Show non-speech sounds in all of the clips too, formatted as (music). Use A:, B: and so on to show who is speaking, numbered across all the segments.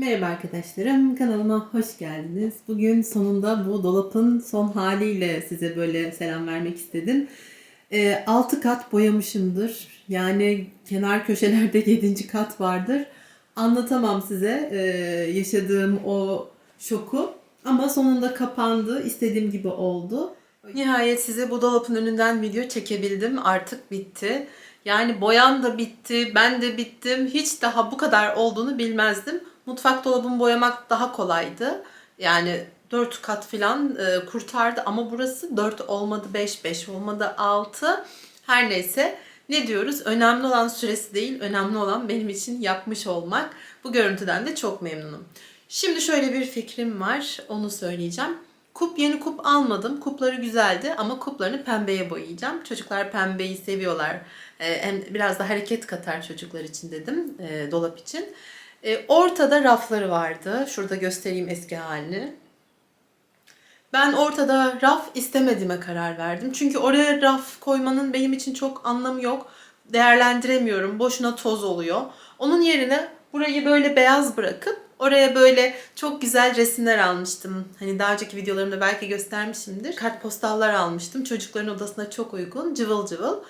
A: Merhaba arkadaşlarım, kanalıma hoş geldiniz. Bugün sonunda bu dolapın son haliyle size böyle selam vermek istedim. 6 kat boyamışımdır. Yani kenar köşelerde (laughs) 7. kat vardır. Anlatamam size e, yaşadığım o şoku. Ama sonunda kapandı. istediğim gibi oldu. Nihayet size bu dolapın önünden video çekebildim. Artık bitti. Yani boyan da bitti, ben de bittim. Hiç daha bu kadar olduğunu bilmezdim. Mutfak dolabımı boyamak daha kolaydı. Yani 4 kat falan e, kurtardı ama burası 4 olmadı 5, 5 olmadı 6. Her neyse ne diyoruz? Önemli olan süresi değil, önemli olan benim için yapmış olmak. Bu görüntüden de çok memnunum. Şimdi şöyle bir fikrim var, onu söyleyeceğim. Kup yeni kup almadım. Kupları güzeldi ama kuplarını pembeye boyayacağım. Çocuklar pembeyi seviyorlar. Ee, hem biraz da hareket katar çocuklar için dedim, e, dolap için. E, ortada rafları vardı. Şurada göstereyim eski halini. Ben ortada raf istemediğime karar verdim. Çünkü oraya raf koymanın benim için çok anlamı yok. Değerlendiremiyorum. Boşuna toz oluyor. Onun yerine burayı böyle beyaz bırakıp oraya böyle çok güzel resimler almıştım. Hani daha önceki videolarımda belki göstermişimdir. Kartpostallar almıştım. Çocukların odasına çok uygun. Cıvıl cıvıl.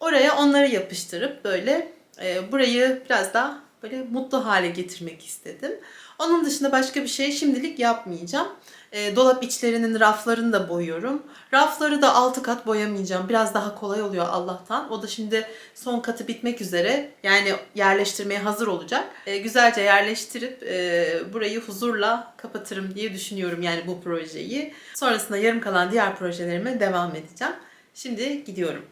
A: Oraya onları yapıştırıp böyle e, burayı biraz daha böyle mutlu hale getirmek istedim. Onun dışında başka bir şey şimdilik yapmayacağım. E, dolap içlerinin raflarını da boyuyorum. Rafları da altı kat boyamayacağım. Biraz daha kolay oluyor Allah'tan. O da şimdi son katı bitmek üzere. Yani yerleştirmeye hazır olacak. E, güzelce yerleştirip e, burayı huzurla kapatırım diye düşünüyorum yani bu projeyi. Sonrasında yarım kalan diğer projelerime devam edeceğim. Şimdi gidiyorum.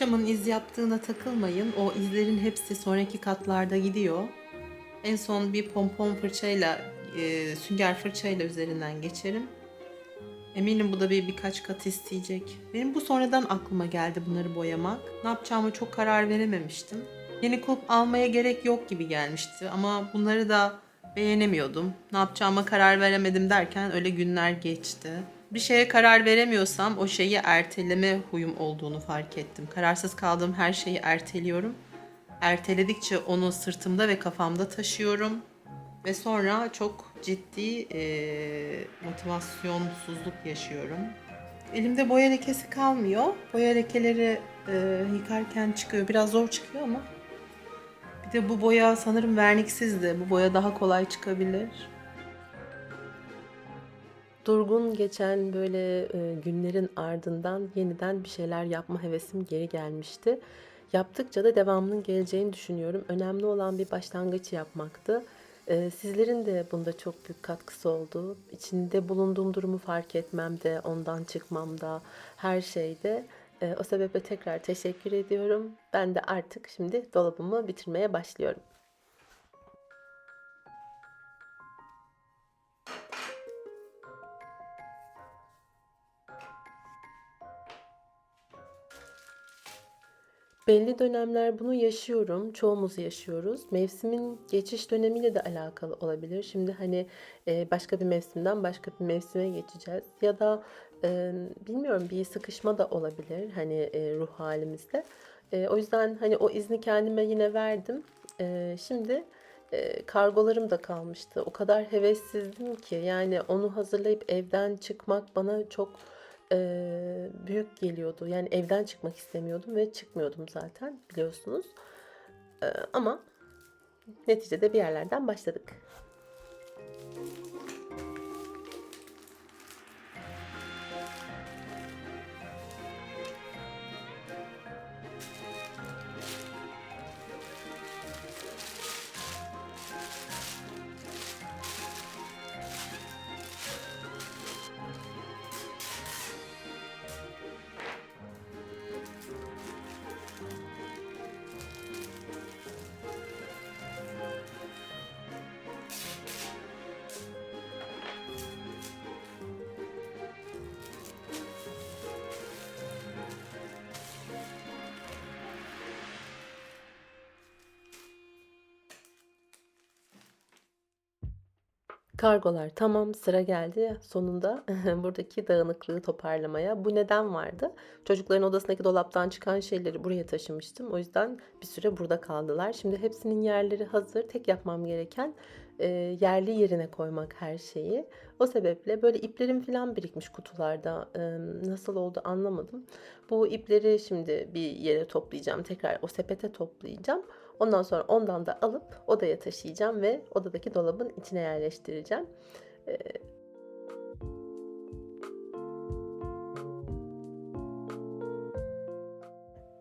A: Fırçamın iz yaptığına takılmayın. O izlerin hepsi sonraki katlarda gidiyor. En son bir pompon fırçayla, e, sünger fırçayla üzerinden geçerim. Eminim bu da bir birkaç kat isteyecek. Benim bu sonradan aklıma geldi bunları boyamak. Ne yapacağımı çok karar verememiştim. Yeni kulp almaya gerek yok gibi gelmişti ama bunları da beğenemiyordum. Ne yapacağıma karar veremedim derken öyle günler geçti. Bir şeye karar veremiyorsam o şeyi erteleme huyum olduğunu fark ettim. Kararsız kaldığım her şeyi erteliyorum. Erteledikçe onu sırtımda ve kafamda taşıyorum. Ve sonra çok ciddi eee, motivasyonsuzluk yaşıyorum. Elimde boya lekesi kalmıyor. Boya lekeleri eee, yıkarken çıkıyor. Biraz zor çıkıyor ama. Bir de bu boya sanırım verniksizdi. Bu boya daha kolay çıkabilir. Durgun geçen böyle e, günlerin ardından yeniden bir şeyler yapma hevesim geri gelmişti. Yaptıkça da devamının geleceğini düşünüyorum. Önemli olan bir başlangıç yapmaktı. E, sizlerin de bunda çok büyük katkısı oldu. İçinde bulunduğum durumu fark etmemde, ondan çıkmamda, her şeyde. E, o sebeple tekrar teşekkür ediyorum. Ben de artık şimdi dolabımı bitirmeye başlıyorum. Belli dönemler bunu yaşıyorum. Çoğumuz yaşıyoruz. Mevsimin geçiş dönemiyle de alakalı olabilir. Şimdi hani e, başka bir mevsimden başka bir mevsime geçeceğiz. Ya da e, bilmiyorum bir sıkışma da olabilir hani e, ruh halimizde. O yüzden hani o izni kendime yine verdim. Şimdi kargolarım da kalmıştı. O kadar hevessizdim ki yani onu hazırlayıp evden çıkmak bana çok eee, büyük geliyordu. Yani evden çıkmak istemiyordum ve çıkmıyordum zaten biliyorsunuz. Eee, ama neticede bir yerlerden başladık.
B: Kargolar tamam sıra geldi sonunda (laughs) buradaki dağınıklığı toparlamaya. Bu neden vardı? Çocukların odasındaki dolaptan çıkan şeyleri buraya taşımıştım. O yüzden bir süre burada kaldılar. Şimdi hepsinin yerleri hazır. Tek yapmam gereken e, yerli yerine koymak her şeyi. O sebeple böyle iplerim falan birikmiş kutularda. E, nasıl oldu anlamadım. Bu ipleri şimdi bir yere toplayacağım. Tekrar o sepete toplayacağım. Ondan sonra ondan da alıp odaya taşıyacağım ve odadaki dolabın içine yerleştireceğim. Ee,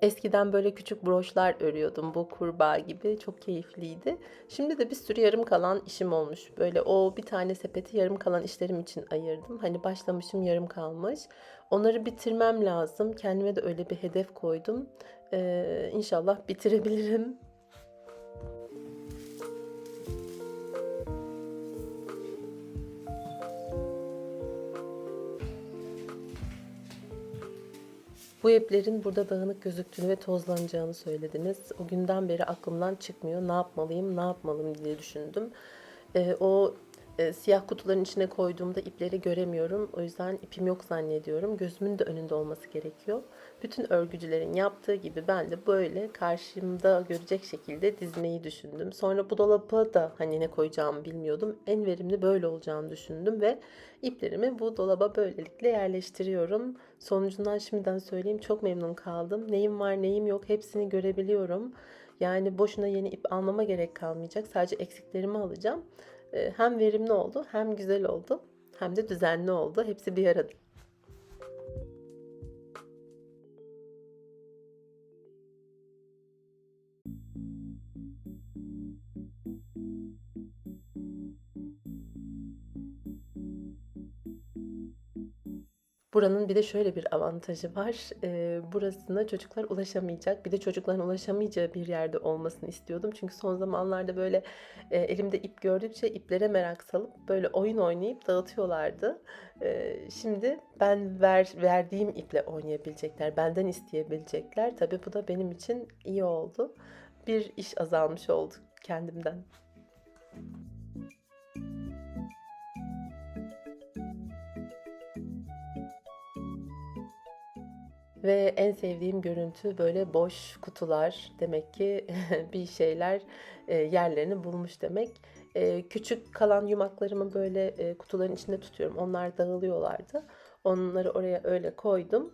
B: Eskiden böyle küçük broşlar örüyordum bu kurbağa gibi. Çok keyifliydi. Şimdi de bir sürü yarım kalan işim olmuş. Böyle o bir tane sepeti yarım kalan işlerim için ayırdım. Hani başlamışım yarım kalmış. Onları bitirmem lazım. Kendime de öyle bir hedef koydum. Ee, inşallah bitirebilirim. Bu iplerin burada dağınık gözüktüğünü ve tozlanacağını söylediniz. O günden beri aklımdan çıkmıyor. Ne yapmalıyım, ne yapmalım diye düşündüm. Ee, o e, siyah kutuların içine koyduğumda ipleri göremiyorum. O yüzden ipim yok zannediyorum. Gözümün de önünde olması gerekiyor. Bütün örgücülerin yaptığı gibi ben de böyle karşımda görecek şekilde dizmeyi düşündüm. Sonra bu dolaba da hani ne koyacağımı bilmiyordum. En verimli böyle olacağını düşündüm ve iplerimi bu dolaba böylelikle yerleştiriyorum. Sonucundan şimdiden söyleyeyim çok memnun kaldım. Neyim var neyim yok hepsini görebiliyorum. Yani boşuna yeni ip almama gerek kalmayacak. Sadece eksiklerimi alacağım. Ee, Hem verimli oldu, hem güzel oldu, hem de düzenli oldu. Hepsi bir arada. Buranın bir de şöyle bir avantajı var. Eee, burasına çocuklar ulaşamayacak. Bir de çocukların ulaşamayacağı bir yerde olmasını istiyordum. Çünkü son zamanlarda böyle eee, elimde ip gördükçe iplere merak salıp böyle oyun oynayıp dağıtıyorlardı. Eee, şimdi ben ver, verdiğim iple oynayabilecekler, benden isteyebilecekler. Tabii bu da benim için iyi oldu. Bir iş azalmış oldu kendimden. Ve en sevdiğim görüntü böyle boş kutular. Demek ki (laughs) bir şeyler e, yerlerini bulmuş demek. E, küçük kalan yumaklarımı böyle e, kutuların içinde tutuyorum. Onlar dağılıyorlardı. Onları oraya öyle koydum.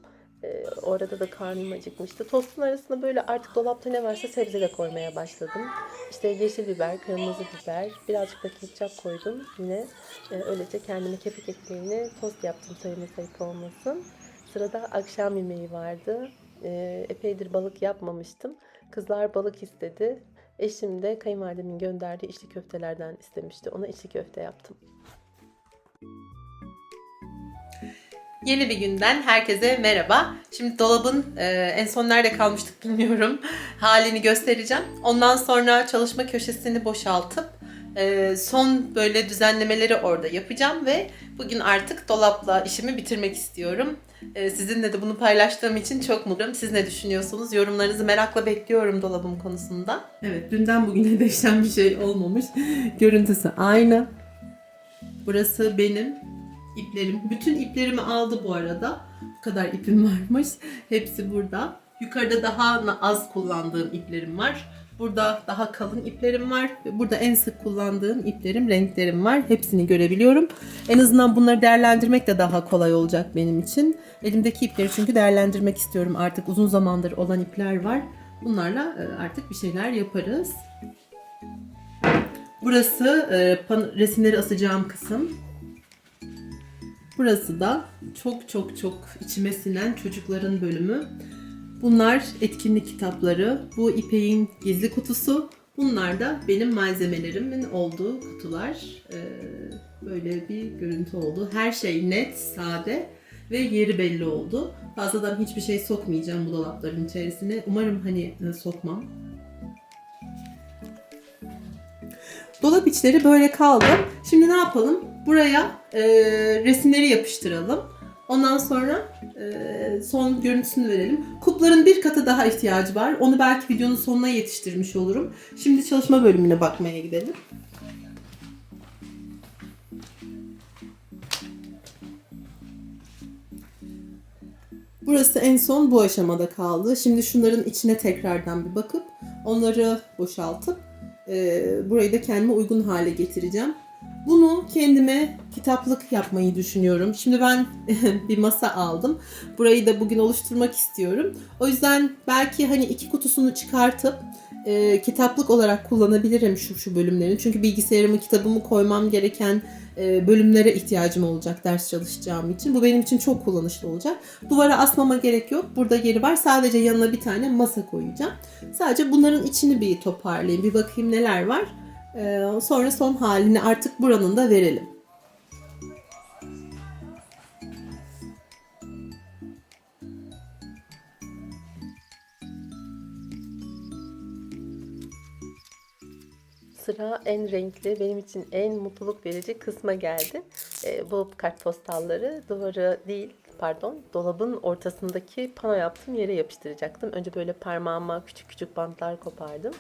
B: Orada da karnım acıkmıştı. Tostun arasına böyle artık dolapta ne varsa sebze de koymaya başladım. İşte yeşil biber, kırmızı biber, birazcık da ketçap koydum. Yine öylece kendime kepek ekmeğini tost yaptım sayımız ayıp olmasın. Sırada akşam yemeği vardı. Ee, epeydir balık yapmamıştım. Kızlar balık istedi. Eşim de kayınvalidemin gönderdiği içli köftelerden istemişti. Ona içli köfte yaptım.
A: Yeni bir günden herkese merhaba. Şimdi dolabın e, en son nerede kalmıştık bilmiyorum. (laughs) Halini göstereceğim. Ondan sonra çalışma köşesini boşaltıp e, son böyle düzenlemeleri orada yapacağım ve bugün artık dolapla işimi bitirmek istiyorum. E, sizinle de bunu paylaştığım için çok mutluyum. Siz ne düşünüyorsunuz? Yorumlarınızı merakla bekliyorum dolabım konusunda. Evet, dünden bugüne (laughs) değişen bir şey olmamış. Görüntüsü aynı. Burası benim iplerim. Bütün iplerimi aldı bu arada. Bu kadar ipim varmış. Hepsi burada. Yukarıda daha az kullandığım iplerim var. Burada daha kalın iplerim var. Burada en sık kullandığım iplerim, renklerim var. Hepsini görebiliyorum. En azından bunları değerlendirmek de daha kolay olacak benim için. Elimdeki ipleri çünkü değerlendirmek istiyorum. Artık uzun zamandır olan ipler var. Bunlarla e, artık bir şeyler yaparız. Burası e, resimleri asacağım kısım. Burası da çok çok çok içime sinen çocukların bölümü. Bunlar etkinlik kitapları. Bu İpek'in gizli kutusu. Bunlar da benim malzemelerimin olduğu kutular. Ee, böyle bir görüntü oldu. Her şey net, sade ve yeri belli oldu. Fazladan hiçbir şey sokmayacağım bu dolapların içerisine. Umarım hani e, sokmam. Dolap içleri böyle kaldı. Şimdi ne yapalım? Buraya e, resimleri yapıştıralım. Ondan sonra e, son görüntüsünü verelim. Kupların bir katı daha ihtiyacı var. Onu belki videonun sonuna yetiştirmiş olurum. Şimdi çalışma bölümüne bakmaya gidelim. Burası en son bu aşamada kaldı. Şimdi şunların içine tekrardan bir bakıp onları boşaltıp e, burayı da kendime uygun hale getireceğim. Bunu kendime kitaplık yapmayı düşünüyorum. Şimdi ben (laughs) bir masa aldım. Burayı da bugün oluşturmak istiyorum. O yüzden belki hani iki kutusunu çıkartıp e, kitaplık olarak kullanabilirim şu şu bölümlerini. Çünkü bilgisayarımı kitabımı koymam gereken e, bölümlere ihtiyacım olacak ders çalışacağım için. Bu benim için çok kullanışlı olacak. Duvara asmama gerek yok. Burada yeri var. Sadece yanına bir tane masa koyacağım. Sadece bunların içini bir toparlayayım. Bir bakayım neler var. E, sonra son halini artık buranın da verelim.
B: Sıra en renkli, benim için en mutluluk verici kısma geldi. Ee, bu kartpostalları duvarı değil, pardon, dolabın ortasındaki pano yaptığım yere yapıştıracaktım. Önce böyle parmağıma küçük küçük bantlar kopardım.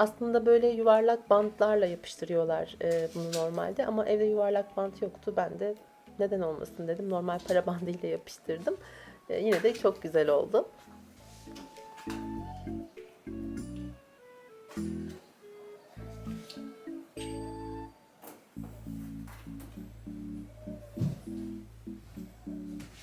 B: Aslında böyle yuvarlak bantlarla yapıştırıyorlar e, bunu normalde ama evde yuvarlak bant yoktu. Ben de neden olmasın dedim. Normal para (laughs) bandıyla yapıştırdım. E, yine de çok güzel oldu.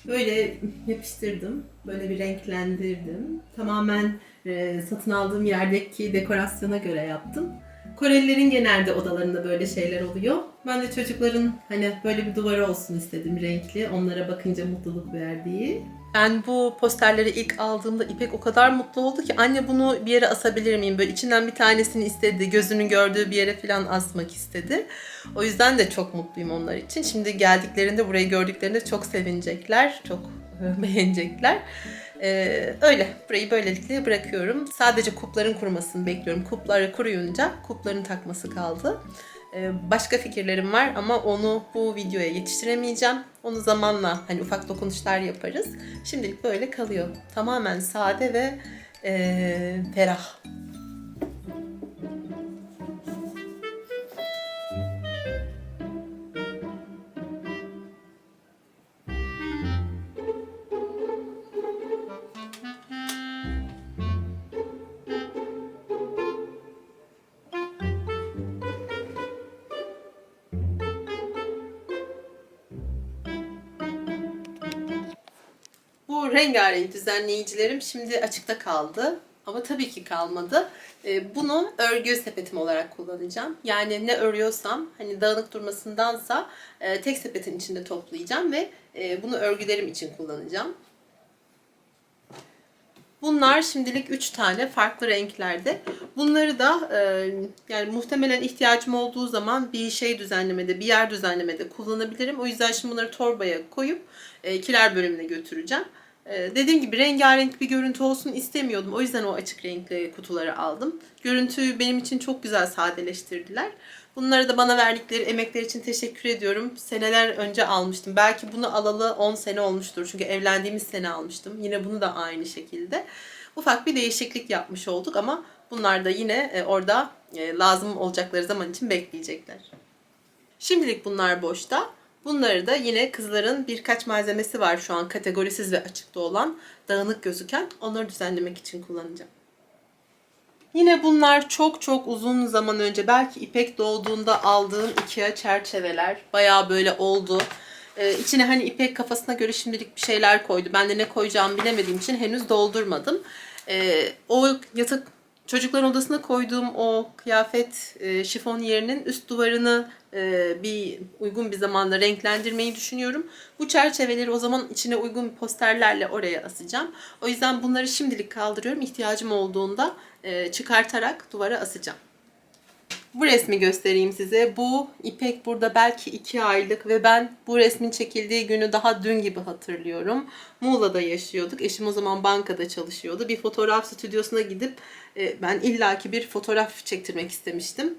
A: Böyle yapıştırdım. Böyle bir renklendirdim. Tamamen e, satın aldığım yerdeki dekorasyona göre yaptım. Korelilerin genelde odalarında böyle şeyler oluyor. Ben de çocukların hani böyle bir duvarı olsun istedim renkli. Onlara bakınca mutluluk verdiği. Ben bu posterleri ilk aldığımda İpek o kadar mutlu oldu ki anne bunu bir yere asabilir miyim? Böyle içinden bir tanesini istedi. Gözünün gördüğü bir yere falan asmak istedi. O yüzden de çok mutluyum onlar için. Şimdi geldiklerinde burayı gördüklerinde çok sevinecekler. Çok (laughs) beğenecekler. Ee, öyle. Burayı böylelikle bırakıyorum. Sadece kupların kurumasını bekliyorum. Kupları kuruyunca kupların takması kaldı. Ee, başka fikirlerim var ama onu bu videoya yetiştiremeyeceğim. Onu zamanla hani ufak dokunuşlar yaparız. Şimdilik böyle kalıyor. Tamamen sade ve ee, ferah. Bu rengarenk düzenleyicilerim şimdi açıkta kaldı. Ama tabii ki kalmadı. Ee, Bunu örgü sepetim olarak kullanacağım. Yani ne örüyorsam hani dağınık durmasındansa e, tek sepetin içinde toplayacağım ve e, bunu örgülerim için kullanacağım. Bunlar şimdilik 3 tane farklı renklerde. Bunları da e, yani muhtemelen ihtiyacım olduğu zaman bir şey düzenlemede, bir yer düzenlemede kullanabilirim. O yüzden şimdi bunları torbaya koyup kiler bölümüne götüreceğim. E, dediğim gibi rengarenk bir görüntü olsun istemiyordum. O yüzden o açık renkli kutuları aldım. Görüntüyü benim için çok güzel sadeleştirdiler. Bunları da bana verdikleri emekler için teşekkür ediyorum. Seneler önce almıştım. Belki bunu alalı 10 sene olmuştur. Çünkü evlendiğimiz sene almıştım. Yine bunu da aynı şekilde. Ufak bir değişiklik yapmış olduk ama bunlar da yine e, orada e, lazım olacakları zaman için bekleyecekler. Şimdilik bunlar boşta. Bunları da yine kızların birkaç malzemesi var şu an kategorisiz ve açıkta olan, dağınık gözüken. Onları düzenlemek için kullanacağım. Yine bunlar çok çok uzun zaman önce belki İpek doğduğunda aldığım Ikea çerçeveler. Bayağı böyle oldu. Ee, içine hani İpek kafasına göre şimdilik bir şeyler koydu. Ben de ne koyacağımı bilemediğim için henüz doldurmadım. Ee, o yatak çocukların odasına koyduğum o kıyafet e, şifon yerinin üst duvarını e, bir uygun bir zamanda renklendirmeyi düşünüyorum. Bu çerçeveleri o zaman içine uygun posterlerle oraya asacağım. O yüzden bunları şimdilik kaldırıyorum. İhtiyacım olduğunda e, çıkartarak duvara asacağım. Bu resmi göstereyim size. Bu İpek burada belki 2 aylık ve ben bu resmin çekildiği günü daha dün gibi hatırlıyorum. Muğla'da yaşıyorduk. Eşim o zaman bankada çalışıyordu. Bir fotoğraf stüdyosuna gidip ben illaki bir fotoğraf çektirmek istemiştim.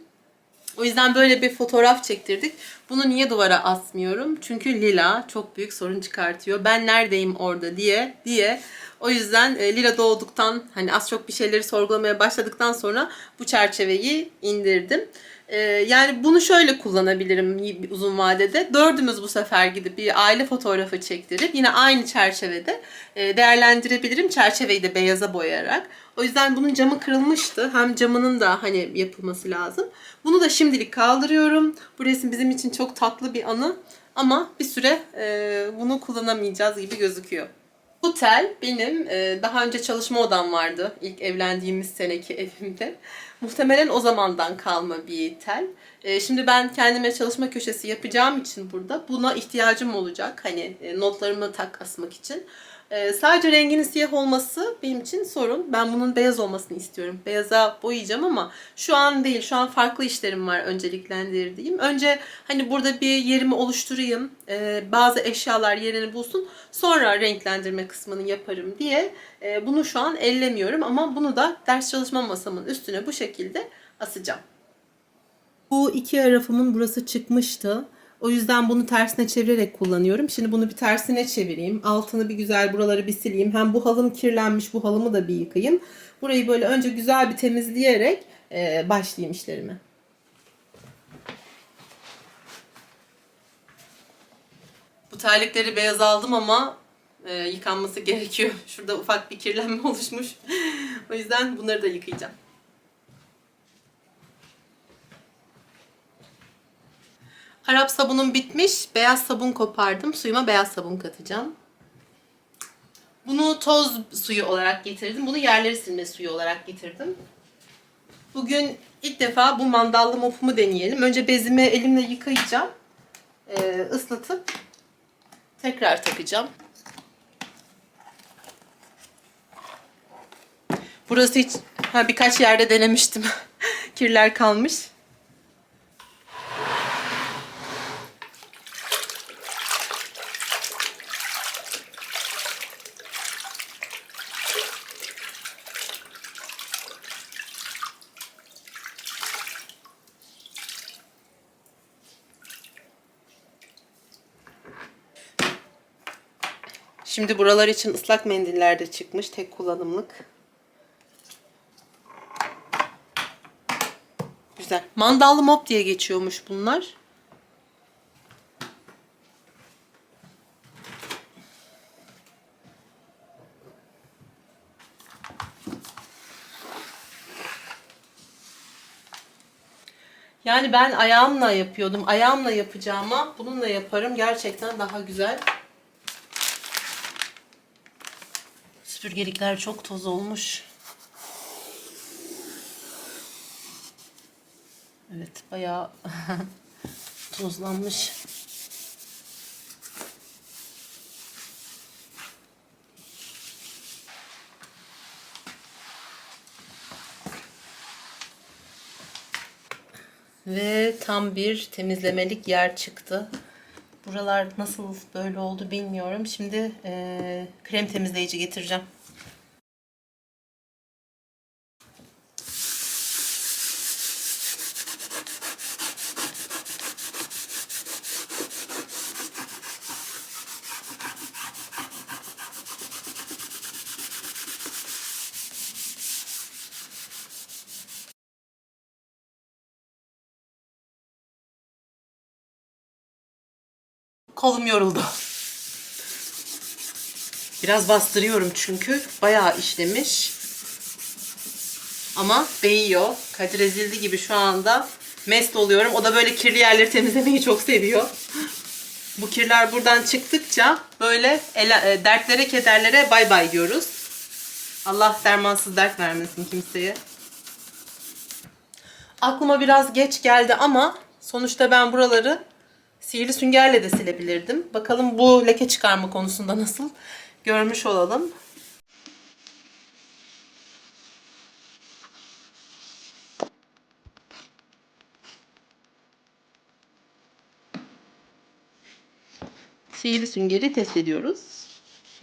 A: O yüzden böyle bir fotoğraf çektirdik. Bunu niye duvara asmıyorum? Çünkü Lila çok büyük sorun çıkartıyor. Ben neredeyim orada diye diye. O yüzden e, Lila doğduktan hani az çok bir şeyleri sorgulamaya başladıktan sonra bu çerçeveyi indirdim. Ee, yani bunu şöyle kullanabilirim uzun vadede. Dördümüz bu sefer gidip bir aile fotoğrafı çektirip yine aynı çerçevede e, değerlendirebilirim. Çerçeveyi de beyaza boyayarak. O yüzden bunun camı kırılmıştı. Hem camının da hani yapılması lazım. Bunu da şimdilik kaldırıyorum. Bu resim bizim için çok tatlı bir anı. Ama bir süre e, bunu kullanamayacağız gibi gözüküyor. Bu tel benim e, daha önce çalışma odam vardı ilk evlendiğimiz seneki evimde. Muhtemelen o zamandan kalma bir tel. E, şimdi ben kendime çalışma köşesi yapacağım için burada buna ihtiyacım olacak. Hani e, notlarımı tak asmak için. E, sadece renginin siyah olması benim için sorun. Ben bunun beyaz olmasını istiyorum. Beyaza boyayacağım ama şu an değil. Şu an farklı işlerim var önceliklendirdiğim. Önce hani burada bir yerimi oluşturayım. e, bazı eşyalar yerini bulsun. Sonra renklendirme kısmını yaparım diye e, bunu şu an ellemiyorum. Ama bunu da ders çalışma masamın üstüne bu şekilde asacağım. Bu iki rafımın burası çıkmıştı. O yüzden bunu tersine çevirerek kullanıyorum. Şimdi bunu bir tersine çevireyim. Altını bir güzel buraları bir sileyim. Hem bu halım kirlenmiş bu halımı da bir yıkayayım. Burayı böyle önce güzel bir temizleyerek e, başlayayım işlerime. Bu terlikleri beyaz aldım ama e, yıkanması gerekiyor. (laughs) Şurada ufak bir kirlenme oluşmuş. (laughs) o yüzden bunları da yıkayacağım. Arap sabunum bitmiş. Beyaz sabun kopardım. Suyuma beyaz sabun katacağım. Bunu toz suyu olarak getirdim. Bunu yerleri silme suyu olarak getirdim. Bugün ilk defa bu mandallı mopumu deneyelim. Önce bezimi elimle yıkayacağım. Ee, ıslatıp tekrar takacağım. Burası hiç ha, birkaç yerde denemiştim. (laughs) Kirler kalmış. Şimdi buralar için ıslak mendiller de çıkmış. Tek kullanımlık. Güzel. Mandallı mop diye geçiyormuş bunlar. Yani ben ayağımla yapıyordum. Ayağımla yapacağıma bununla yaparım. Gerçekten daha güzel. Süpürgelikler çok toz olmuş. Evet bayağı (laughs) tozlanmış. Ve tam bir temizlemelik yer çıktı. Buralar nasıl böyle oldu bilmiyorum. Şimdi eee, krem temizleyici getireceğim. Kolum yoruldu. Biraz bastırıyorum çünkü bayağı işlemiş. Ama değiyor. Kadir ezildi gibi şu anda mest oluyorum. O da böyle kirli yerleri temizlemeyi çok seviyor. Bu kirler buradan çıktıkça böyle ele- e, dertlere kederlere bay bay diyoruz. Allah dermansız dert vermesin kimseye. Aklıma biraz geç geldi ama sonuçta ben buraları sihirli süngerle de silebilirdim. Bakalım bu leke çıkarma konusunda nasıl görmüş olalım. Sihirli süngeri test ediyoruz.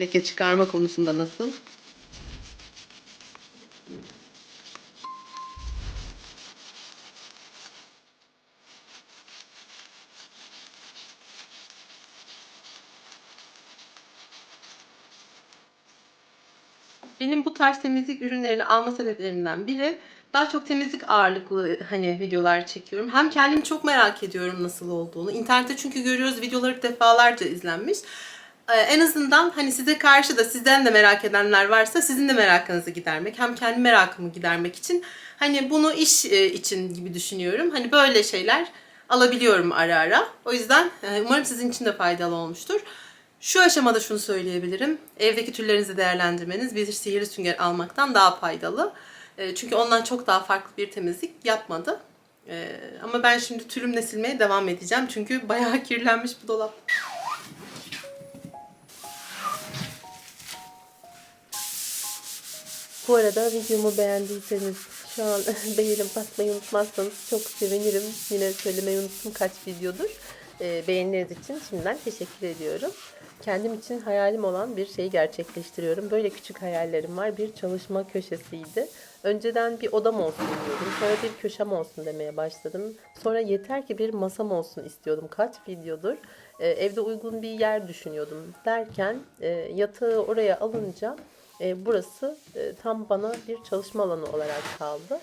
A: Leke çıkarma konusunda nasıl? Benim bu tarz temizlik ürünlerini alma sebeplerinden biri Daha çok temizlik ağırlıklı hani videolar çekiyorum. Hem kendimi çok merak ediyorum nasıl olduğunu. İnternette çünkü görüyoruz videoları defalarca izlenmiş. Ee, en azından hani size karşı da sizden de merak edenler varsa sizin de merakınızı gidermek. Hem kendi merakımı gidermek için hani bunu iş e, için gibi düşünüyorum. Hani böyle şeyler alabiliyorum ara ara. O yüzden e, umarım sizin için de faydalı olmuştur. Şu aşamada şunu söyleyebilirim. Evdeki tüllerinizi değerlendirmeniz bir sihirli sünger almaktan daha faydalı. E, Çünkü ondan çok daha farklı bir temizlik yapmadı. E, Ama ben şimdi tülümle silmeye devam edeceğim. Çünkü bayağı (laughs) kirlenmiş bu dolap.
B: Bu arada videomu beğendiyseniz şu an (laughs) beğenim basmayı unutmazsanız çok sevinirim. Yine söylemeyi unuttum kaç videodur. Ee, beğenileriniz için şimdiden teşekkür ediyorum. Kendim için hayalim olan bir şeyi gerçekleştiriyorum. Böyle küçük hayallerim var. Bir çalışma köşesiydi. Önceden bir odam olsun diyordum. Sonra bir köşem olsun demeye başladım. Sonra yeter ki bir masam olsun istiyordum. Kaç videodur. Ee, evde uygun bir yer düşünüyordum. Derken e, yatağı oraya alınca e, burası e, tam bana bir çalışma alanı olarak kaldı.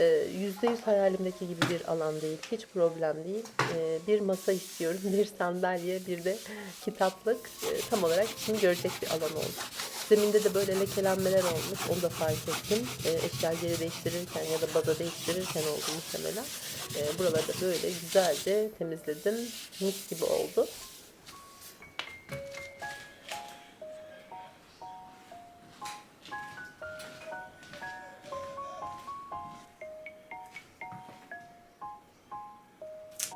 B: E, %100 hayalimdeki gibi bir alan değil. Hiç problem değil. E, bir masa istiyorum, (laughs) bir sandalye, bir de kitaplık. E, tam olarak işimi görecek bir alan oldu. Zeminde de böyle lekelenmeler olmuş. Onu da fark ettim. Eşya geri değiştirirken ya da baza değiştirirken oldu muhtemelen. Buraları da böyle güzelce temizledim. Mis gibi oldu.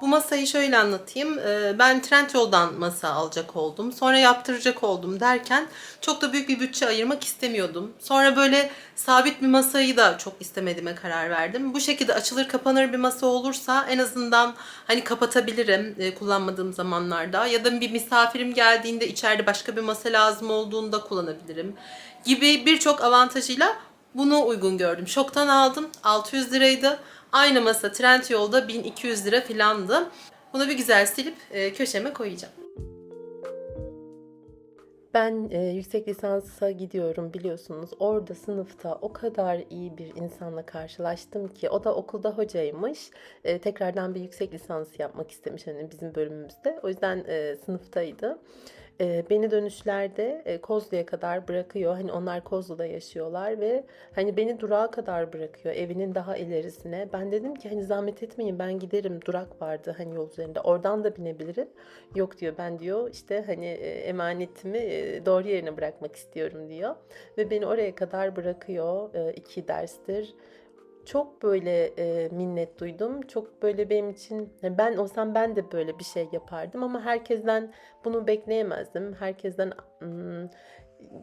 A: Masayı şöyle anlatayım. Ee, Ben Trendyol'dan masa alacak oldum. Sonra yaptıracak oldum derken çok da büyük bir bütçe ayırmak istemiyordum. Sonra böyle sabit bir masayı da çok istemediğime karar verdim. Bu şekilde açılır kapanır bir masa olursa en azından hani kapatabilirim e, kullanmadığım zamanlarda. Ya da bir misafirim geldiğinde içeride başka bir masa lazım olduğunda kullanabilirim. Gibi birçok avantajıyla bunu uygun gördüm. Şoktan aldım. 600 liraydı. Aynı masa Trendyol'da 1200 lira filandı. Bunu bir güzel silip e, köşeme koyacağım.
B: Ben e, yüksek lisansa gidiyorum biliyorsunuz. Orada sınıfta o kadar iyi bir insanla karşılaştım ki o da okulda hocaymış. E, tekrardan bir yüksek lisans yapmak istemiş hani bizim bölümümüzde. O yüzden e, sınıftaydı. E, beni dönüşlerde e, Kozlu'ya kadar bırakıyor. Hani onlar Kozlu'da yaşıyorlar ve hani beni durağa kadar bırakıyor evinin daha ilerisine. Ben dedim ki hani zahmet etmeyin ben giderim. Durak vardı hani yol üzerinde. Oradan da binebilirim. Yok diyor ben diyor işte hani emanetimi doğru yerine bırakmak istiyorum diyor. Ve beni oraya kadar bırakıyor. E, iki derstir. Çok böyle e, minnet duydum. Çok böyle benim için yani ben olsam ben de böyle bir şey yapardım ama herkesten bunu bekleyemezdim. Herkesten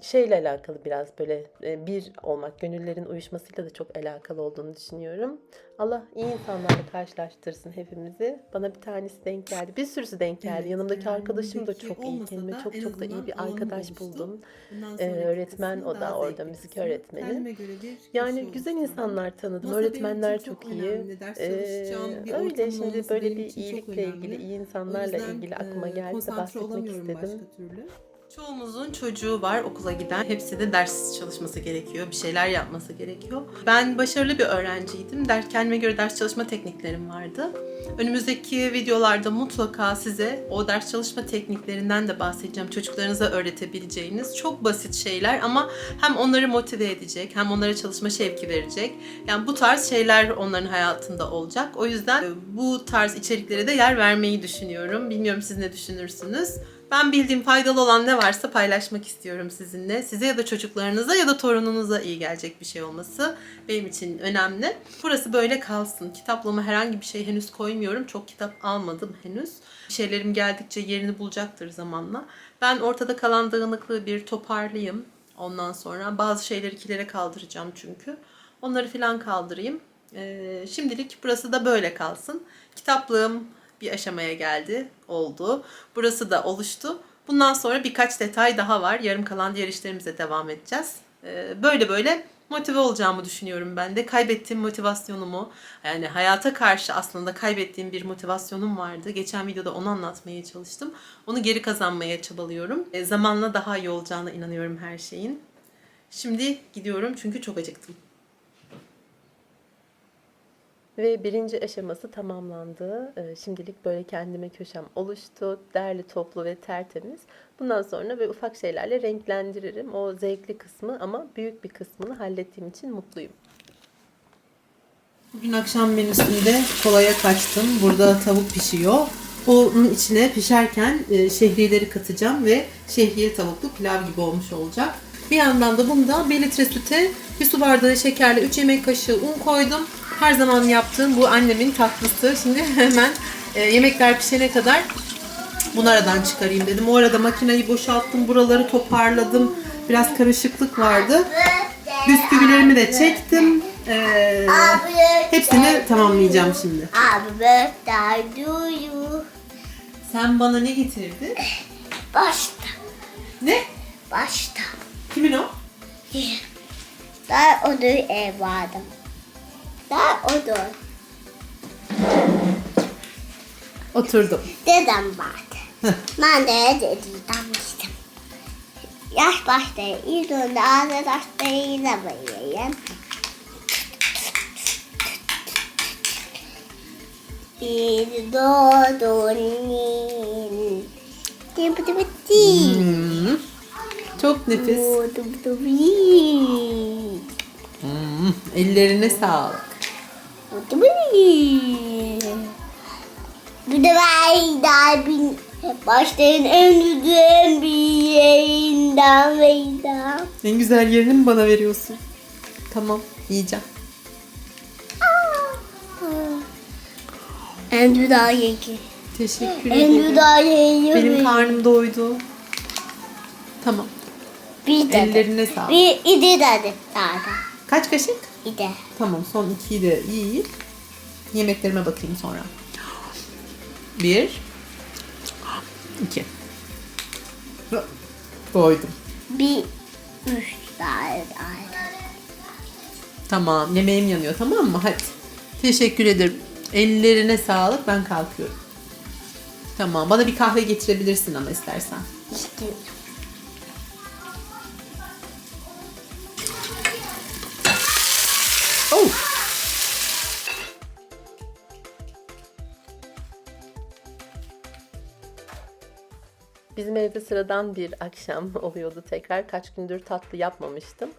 B: şeyle alakalı biraz böyle e, bir olmak, gönüllerin uyuşmasıyla da çok alakalı olduğunu düşünüyorum. Allah iyi insanlarla karşılaştırsın hepimizi. Bana bir tanesi denk geldi. Bir sürüsü denk geldi.
A: Evet,
B: Yanımdaki
A: yani
B: arkadaşım da çok iyi. Kendime
A: da
B: çok çok da iyi bir arkadaş buldum. Ee, öğretmen o da orada, müzik öğretmeni. Yani güzel insanlar tanıdım.
A: Masa
B: Öğretmenler çok,
A: çok
B: iyi. Ee, öyle şimdi böyle bir iyilikle ilgili, iyi insanlarla ilgili aklıma
A: e,
B: geldi de
A: konsantre
B: bahsetmek istedim.
A: Çoğumuzun çocuğu var okula giden. Hepsi de ders çalışması gerekiyor. Bir şeyler yapması gerekiyor. Ben başarılı bir öğrenciydim. Ders, kendime göre ders çalışma tekniklerim vardı. Önümüzdeki videolarda mutlaka size o ders çalışma tekniklerinden de bahsedeceğim. Çocuklarınıza öğretebileceğiniz çok basit şeyler ama hem onları motive edecek hem onlara çalışma şevki verecek. Yani bu tarz şeyler onların hayatında olacak. O yüzden bu tarz içeriklere de yer vermeyi düşünüyorum. Bilmiyorum siz ne düşünürsünüz. Ben bildiğim faydalı olan ne varsa paylaşmak istiyorum sizinle. Size ya da çocuklarınıza ya da torununuza iyi gelecek bir şey olması benim için önemli. Burası böyle kalsın. Kitaplığıma herhangi bir şey henüz koymuyorum. Çok kitap almadım henüz. Şeylerim geldikçe yerini bulacaktır zamanla. Ben ortada kalan dağınıklığı bir toparlayayım. Ondan sonra bazı şeyleri ikilere kaldıracağım çünkü. Onları filan kaldırayım. Ee, şimdilik burası da böyle kalsın. Kitaplığım bir aşamaya geldi, oldu. Burası da oluştu. Bundan sonra birkaç detay daha var. Yarım kalan diğer işlerimize devam edeceğiz. Ee, böyle böyle motive olacağımı düşünüyorum ben de. Kaybettiğim motivasyonumu, yani hayata karşı aslında kaybettiğim bir motivasyonum vardı. Geçen videoda onu anlatmaya çalıştım. Onu geri kazanmaya çabalıyorum. E, zamanla daha iyi olacağına inanıyorum her şeyin. Şimdi gidiyorum çünkü çok acıktım.
B: Ve birinci aşaması tamamlandı. Ee, Şimdilik böyle kendime köşem oluştu. Derli toplu ve tertemiz. Bundan sonra böyle ufak şeylerle renklendiririm. O zevkli kısmı ama büyük bir kısmını hallettiğim için mutluyum.
A: Bugün akşam menüsünde kolaya kaçtım. Burada tavuk pişiyor. Onun içine pişerken e, şehriyeleri katacağım ve şehriye tavuklu pilav gibi olmuş olacak. Bir yandan da bunda 1 litre süte bir su bardağı şekerle 3 yemek kaşığı un koydum. Her zaman yaptığım bu annemin tatlısı. Şimdi (laughs) hemen e, yemekler pişene kadar bunu aradan çıkarayım dedim. O arada makineyi boşalttım, buraları toparladım. Biraz karışıklık vardı. Bisküvilerimi de çektim. Ee, hepsini tamamlayacağım şimdi. Sen bana ne getirdin?
C: Başta,
A: Ne?
C: başta.
A: Kimin o?
C: Ben onu ev vardım. Ben onu
A: Oturdum.
C: dedem vardı. ben de dedem gittim. Yaş başta ilk önce arkadaşlarıyla bayılayım. Bir doğdun. Tıp tıp tıp.
A: Çok nefis. Hmm, Ellerine sağlık.
C: Bir de ben daha bir başların en güzel bir yerinden verdim.
A: En güzel yerini mi bana veriyorsun? Tamam, yiyeceğim.
C: En güzel yeri.
A: Teşekkür
C: En
A: ederim.
C: güzel yeri.
A: Benim karnım doydu. Tamam.
C: Bir de.
A: Ellerine sağlık.
C: Bir ide dedi zaten.
A: Kaç kaşık?
C: İde.
A: Tamam, son ikiyi de yiyeyim. Yemeklerime bakayım sonra. Bir. iki. Doydum.
C: Bir üç tane daha.
A: Tamam, yemeğim yanıyor tamam mı? Hadi. Teşekkür ederim. Ellerine sağlık. Ben kalkıyorum. Tamam, bana bir kahve getirebilirsin ama istersen.
C: İşte
B: Bizim evde sıradan bir akşam (laughs) oluyordu tekrar. Kaç gündür tatlı yapmamıştım.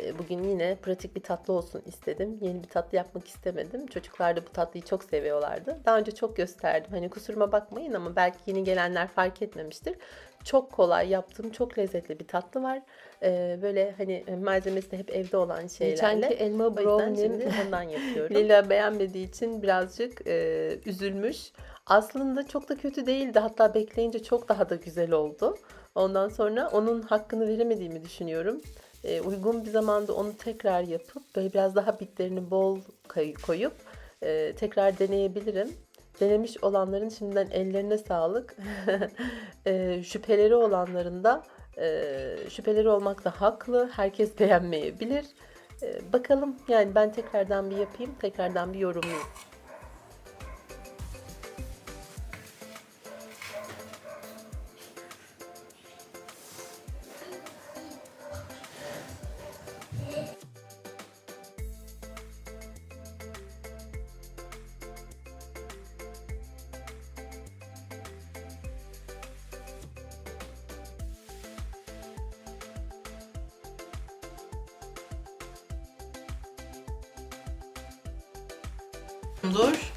B: Ee, Bugün yine pratik bir tatlı olsun istedim. Yeni bir tatlı yapmak istemedim. Çocuklar da bu tatlıyı çok seviyorlardı. Daha önce çok gösterdim. Hani kusuruma bakmayın ama belki yeni gelenler fark etmemiştir. Çok kolay yaptığım, çok lezzetli bir tatlı var. Ee, Böyle hani malzemesi de hep evde olan şeylerle.
D: Geçenki elma
B: şimdi ondan (laughs) yapıyorum. Lila beğenmediği için birazcık e, üzülmüş. Aslında çok da kötü değildi. Hatta bekleyince çok daha da güzel oldu. Ondan sonra onun hakkını veremediğimi düşünüyorum. E, uygun bir zamanda onu tekrar yapıp böyle biraz daha bitlerini bol koy- koyup e, tekrar deneyebilirim. Denemiş olanların şimdiden ellerine sağlık. (laughs) E, şüpheleri olanların da e, şüpheleri olmakta haklı. Herkes beğenmeyebilir. E, bakalım yani ben tekrardan bir yapayım, tekrardan bir yorumlayayım.
A: Dur.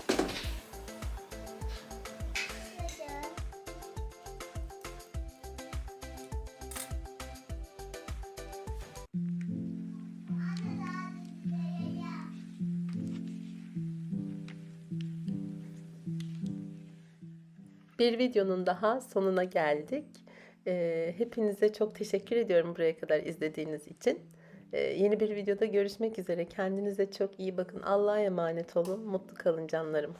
B: Bir videonun daha sonuna geldik. Ee, hepinize çok teşekkür ediyorum buraya kadar izlediğiniz için. Ee, yeni bir videoda görüşmek üzere. Kendinize çok iyi bakın. Allah'a emanet olun. Mutlu kalın canlarım.